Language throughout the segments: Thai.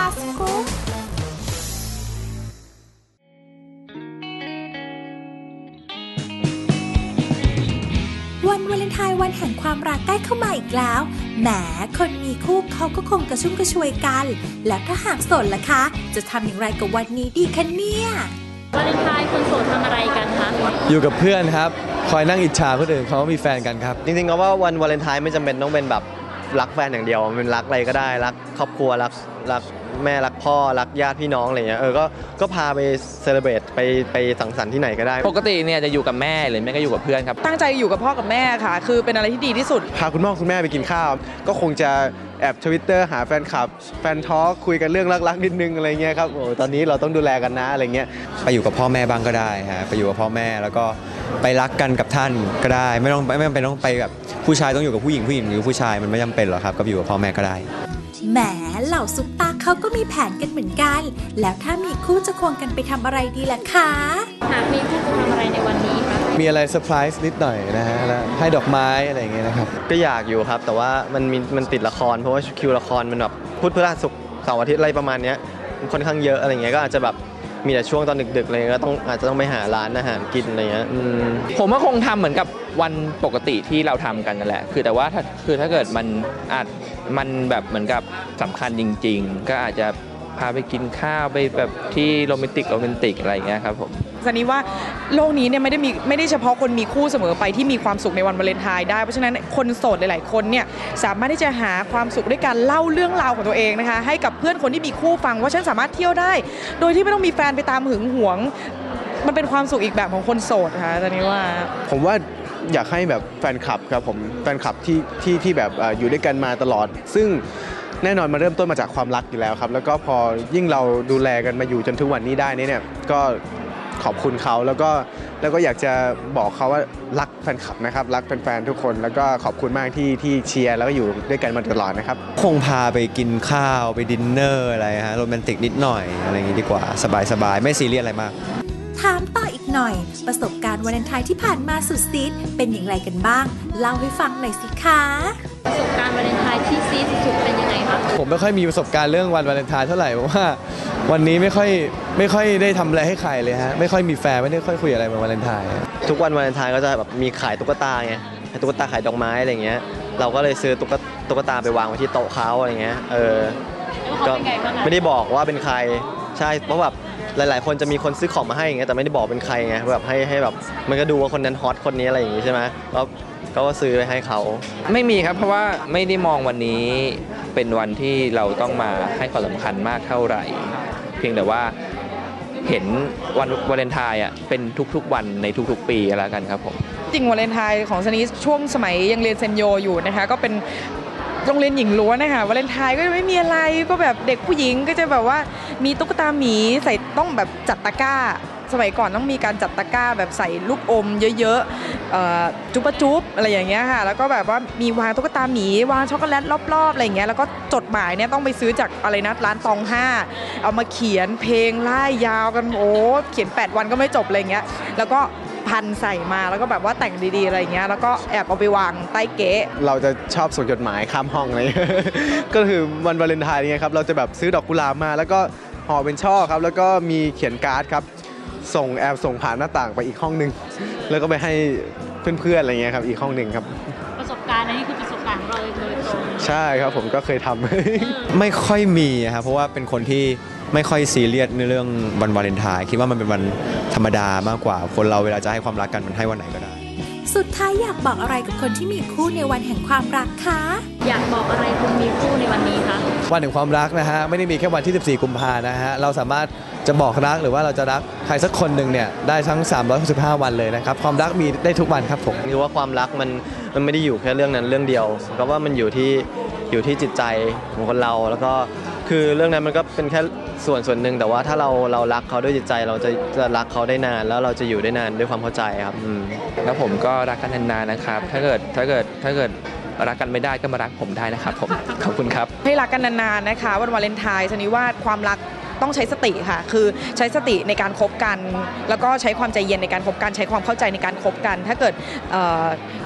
Star Scoop วันวาเลนไทน์วันแห่งความรักใกล้เข้ามาอีกแล้ว แหม คนมีคู่เขาก็คงกระชุ่มกระชวยกัน แล้วถ้าหากโสดล่ะคะ จะทำอย่างไรกับวันนี้ดีคะเนี่ย วาเลนไทน์คนโสดทำอะไรกันคะ อยู่กับเพื่อนครับ คอยนั่งอิจฉาคนอื่นเขามีแฟนกันครับ จริงๆก็ว่าวันวาเลนไทน์ไม่จำเป็นต้องเป็นแบบ รักแฟนอย่างเดียว มันเป็นรักอะไรก็ได้รักครอบครัวรักรักแม่รักพ่อรักญาติพี่น้องอะไรเงี้ยเออก็ก็พาไปเซเลบรตไปไปสังสรรค์ที่ไหนก็ได้ ปกติเนี่ยจะอยู่กับแม่หรือไม่ก็อยู่กับเพื่อนครับตั้งใจอยู่กับพ่อกับแม่ค่ะ คือเป็นอะไรที่ดีที่สุด พาคุณพ่อคุณแม่ไปกินข้าว ก็คงจะ แอบทวิตเตอร์หาแฟนคลับ แฟนทอล์กคุยกันเรื่องรักๆนิดนึงอะไรเงี้ยครับโอ้ตอนนี้เราต้องดูแลกันนะอะไรเงี้ยไปอยู่กับพ่อแม่บ้างก็ได้ฮะไปอยู่กับพ่อแม่แล้วก็ไปรักกันกับท่านก็ได้ ไม่ต้องไม่จำเป็นต้องไปแบบผู้ชายต้องอยู่กับผู้หญิงผู้หญิงหรือผู้ชายมันไม่จำเป็นหรอกครับก็อยู่กับพ่อแม่ก็ได้แหมเหล่าซุปตาเขาก็มีแผนกันเหมือนกัน แล้วถ้ามีคู่จะควงกันไปทำอะไรดีล่ะคะ หากมีคู่จะทำอะไรในวันนี้คะ มีอะไรเซอร์ไพรส์นิดหน่อยนะฮะแล้วให้ดอกไม้อะไรอย่างเงี้ยนะครับ ก็อยากอยู่ครับ แต่ว่ามันมีมันติดละคร เพราะว่าคิวละครมันแบบพุธพฤหัสศุกร์เสาร์อาทิตย์อะไรประมาณเนี้ยมันค่อนข้างเยอะอะไรเงี้ยก็อาจจะแบบมีแต่ช่วงตอนดึกๆอะไรเงี้ยก็ต้องอาจจะต้องไปหาร้านอาหารกินอะไรเงี้ยอืมผมว่าคงทำเหมือนกับวันปกติที่เราทำกันนั่นแหละ คือแต่ว่าถ้าคือถ้าเกิดมันอาจมันแบบเหมือนกับสำคัญจริง ๆ ก็อาจจะ พาไปกินข้าวไปแบบที่โรแมนติกโรแมนติกอะไรอย่างเงี้ยครับผมสันนี้ว่าโลกนี้เนี่ยไม่ได้มีไม่ได้เฉพาะคนมีคู่เสมอไปที่มีความสุขในวันวาเลนไทน์ได้ เพราะฉะนั้นคนโสดหลาย ๆ คนเนี่ยสามารถที่จะหาความสุขด้วยการเล่าเรื่องราวของตัวเองนะคะ ให้กับเพื่อนคนที่มีคู่ฟังว่าฉันสามารถเที่ยวได้ โดยที่ไม่ต้องมีแฟนไปตามหึงหวง มันเป็นความสุขอีกแบบของคนโสดค่ะสันนี้ว่า ผมว่าอยากให้แบบแฟนคลับครับผมแฟนคลับที่ที่ที่แบบเอ่ออยู่ด้วยกันมาตลอด ซึ่ง แน่นอนมันเริ่มต้นมาจากความรักอยู่แล้วครับ แล้วก็พอยิ่งเราดูแลกันมาอยู่จนทุกวันนี้ได้นี่เนี่ยก็ขอบคุณเขาแล้วก็แล้วก็อยากจะบอกเขาว่ารักแฟนคลับนะครับ รักแฟนๆทุกคน แล้วก็ขอบคุณมากที่ที่เชียร์แล้วก็อยู่ด้วยกันมาตลอดนะครับ คงพาไปกินข้าวไปดินเนอร์อะไรฮะโรแมนติกนิดหน่อยอะไรอย่างงี้ดีกว่า สบายๆ ไม่ซีเรียสอะไรมาก ถามต่ออีก หน่อย ประสบการณ์วาเลนไทน์ที่ผ่านมาสุดซีดเป็นอย่างไรกันบ้าง เล่าให้ฟังหน่อยสิคะประสบการณ์วาเลนไทน์ที่ซีดสุดๆเป็นยังไงคะผมไม่ค่อยมีประสบการณ์เรื่องวันวาเลนไทน์เท่าไหร่เพราะว่าวันนี้ไม่ค่อยไม่ค่อยได้ทำอะไรให้ใครเลยฮะไม่ค่อยมีแฟนไม่ได้ค่อยคุยอะไรวันวาเลนไทน์ทุกวันวาเลนไทน์ก็จะแบบมีขายตุ๊กตาไงขายตุ๊กตาขายดอกไม้อะไรเงี้ยเราก็เลยซื้อตุ๊กตาตุ๊กตาไปวางไว้ที่โต๊ะเขาอะไรเงี้ยเออก็ไม่ได้บอกว่าเป็นใครใช่เพราะแบบ หลาย ๆ คนจะมีคนซื้อของมาให้อย่างเงี้ยแต่ไม่ได้บอกเป็นใครไงแบบให้ให้แบบมันก็ดูว่าคนนั้นฮอตคนนี้อะไรอย่างงี้ใช่ไหมแล้วก็ซื้อไปให้เขา ไม่มีครับเพราะว่าไม่ได้มองวันนี้เป็นวันที่เราต้องมาให้ความสำคัญมากเท่าไหร่ เพียงแต่ว่าเห็นวันวาเลนไทน์อะเป็นทุกๆวันในทุกๆ ปีแล้วกันครับผม จริงวาเลนไทน์ของสนีช่วงสมัยยังเรียนเซนโยอยู่นะคะ ก็เป็น โรงเรียนหญิงล้วนนะคะวาเลนไทน์ก็จะไม่มีอะไรก็แบบเด็กผู้หญิงก็จะแบบว่ามีตุ๊กตาหมีใส่ต้องแบบจัดตะกร้า สมัยก่อนต้องมีการจัดตะกร้าแบบใส่ลูกอมเยอะๆจุ๊บจุ๊บอะไรอย่างเงี้ยค่ะแล้วก็แบบว่ามีวางตุ๊กตาหมีวางช็อกโกแลตรอบๆอะไรอย่างเงี้ยแล้วก็จดหมายเนี่ยต้องไปซื้อจากอะไรนะร้านตองห้าเอามาเขียนเพลงไล่ยาวกันโอ้เขียน 8 วันก็ไม่จบอะไรเงี้ยแล้วก็ พันใส่มาแล้วก็แบบว่าแต่งดีๆอะไรอย่างเงี้ยแล้วก็แอบเอาไปวางใต้เก๊ะเราจะชอบส่งจดหมายข้ามห้องอะไรก็คือวันวาเลนไทน์เนี่ยครับเราจะแบบซื้อดอกกุหลาบมา แล้วก็ห่อเป็นช่อครับแล้วก็มีเขียนการ์ดครับส่งแอบส่งผ่านหน้าต่างไปอีกห้องหนึ่งแล้วก็ไปให้เพื่อนๆอะไรเงี้ยครับอีกห้องหนึ่งครับประสบการณ์อันนี้คือประสบการณ์ของเราเลยโดยตรงใช่ครับผมก็เคยทำไม่ค่อยมีครับเพราะว่าเป็นคนที่ ไม่ค่อยซีเรียสในเรื่องวันวาเลนไทน์คิดว่ามันเป็นวันธรรมดามากกว่า คนเราเวลาจะให้ความรักกันมันให้วันไหนก็ได้ สุดท้ายอยากบอกอะไรกับคนที่มีคู่ในวันแห่งความรักคะอยากบอกอะไรคนมีคู่ในวันนี้คะวันแห่งความรักนะฮะไม่ได้มีแค่วันที่ 14 กุมภานะฮะเราสามารถจะบอกรักหรือว่าเราจะรักใครสักคนหนึ่งเนี่ยได้ทั้ง 365 วันเลยนะครับความรักมีได้ทุกวันครับผมคือว่าความรักมันมันไม่ได้อยู่แค่เรื่องนั้นเรื่องเดียวก็ว่ามันอยู่ที่อยู่ที่จิตใจของคนเราแล้วก็คือเรื่องนั้นมันก็เป็นแค่ ส่วนส่วนหนึ่งแต่ว่าถ้าเราเรารักเขาด้วยจิตใจเราจะจะรักเขาได้นาน แล้วเราจะอยู่ได้นานด้วยความเข้าใจครับอืมแล้วผมก็รักกันนานๆนะครับ ถ้าเกิดถ้าเกิดถ้าเกิดรักกันไม่ได้ก็มารักผมได้นะครับผมขอบคุณครับ ให้รักกันนานๆนะคะ วันวาเลนไทน์ชนิดว่าความรัก ต้องใช้สติค่ะ คือใช้สติในการคบกัน แล้วก็ใช้ความใจเย็นในการคบกันใช้ความเข้าใจในการคบกัน ถ้าเกิด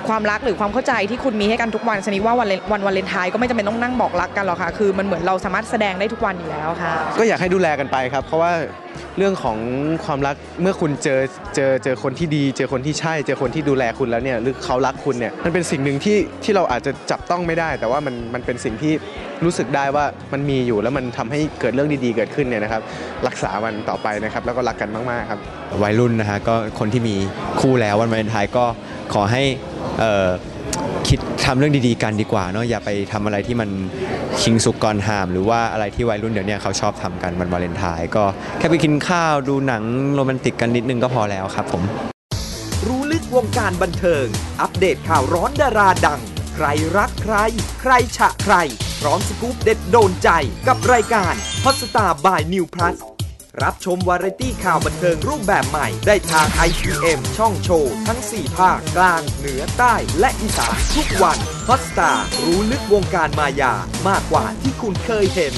ความรักหรือความเข้าใจที่คุณมีให้กันทุกวันชนิดว่าวันเลนวันวาเลนไทน์ก็ไม่จำเป็นต้องนั่งบอกรักกันหรอกค่ะ คือมันเหมือนเราสามารถแสดงได้ทุกวันอยู่แล้วค่ะ ก็อยากให้ดูแลกันไปครับ เพราะว่า เรื่องของความรักเมื่อคุณเจอเจอเจอคนที่ดี เจอคนที่ใช่ เจอคนที่ดูแลคุณแล้วเนี่ยหรือเขารักคุณเนี่ยมันเป็นสิ่งหนึ่งที่ที่เราอาจจะจับต้องไม่ได้ แต่ว่ามันมันเป็นสิ่งที่รู้สึกได้ว่ามันมีอยู่แล้วมันทำให้เกิดเรื่องดีๆเกิดขึ้นเนี่ยนะครับ รักษามันต่อไปนะครับ แล้วก็รักกันมากๆครับวัยรุ่นนะฮะก็คนที่มีคู่แล้ววันวาเลนไทน์ก็ขอให้ คิดทำเรื่องดีๆกันดีกว่าเนาะอย่าไปทำอะไรที่มันชิงสุกก่อนห้าม หรือว่าอะไรที่วัยรุ่นเดี๋ยวนี้เขาชอบทำกันวันวาเลนไทน์ก็แค่ไปกินข้าวดูหนังโรแมนติกกันนิดนึงก็พอแล้วครับผม รู้ลึกวงการบันเทิง อัปเดตข่าวร้อนดาราดัง ใครรักใคร ใครฉะใคร พร้อมสกู๊ปเด็ดโดนใจกับรายการฮอตสตาบายนิวพลัส รับชมวาไรตี้ข่าวบันเทิงรูปแบบใหม่ ได้ทาง IPM ช่องโชว์ ทั้ง 4 ภาค กลาง เหนือใต้และอีสานทุกวันฮอตสตาร์รู้ลึกวงการมายามากกว่าที่คุณเคยเห็น